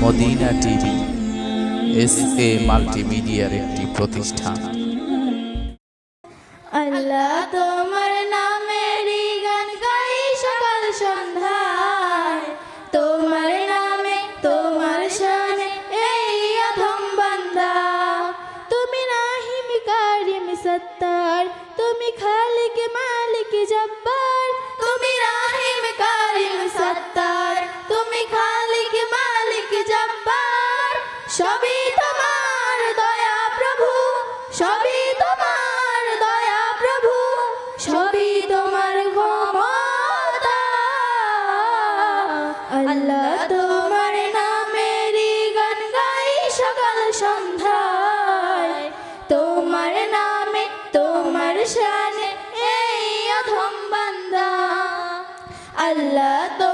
Medina TV, S A মাল্টিমিডিয়ার একটি প্রতিষ্ঠান। আল্লাহ তোমার নামেরই গান গাই সকাল সন্ধ্যায়। তোমার নামে, তোমার শানে এই অধম বান্দা। তুমি রাহিম কারিম সত্তার, তুমি খালিক সবই তোমার দয়া প্রভু তোমার দয়া প্রভু তোমার আল্লাহ তোমার গান গাই সকাল তোমার তোমার শানে আল্লাহ তোমার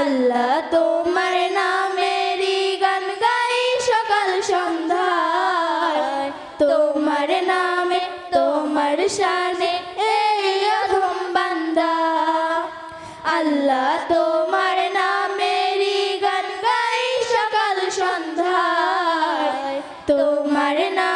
আল্লাহ, তোমার নামেরই গান গাই সকাল, সন্ধ্যায়। তোমার নামে, তোমার শানে এই অধম বান্দা। আল্লাহ, তোমার নামেরই গান গাই সকাল, সন্ধ্যায়। তোমার নামে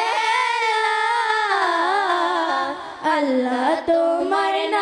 আল্লাহ তোমার না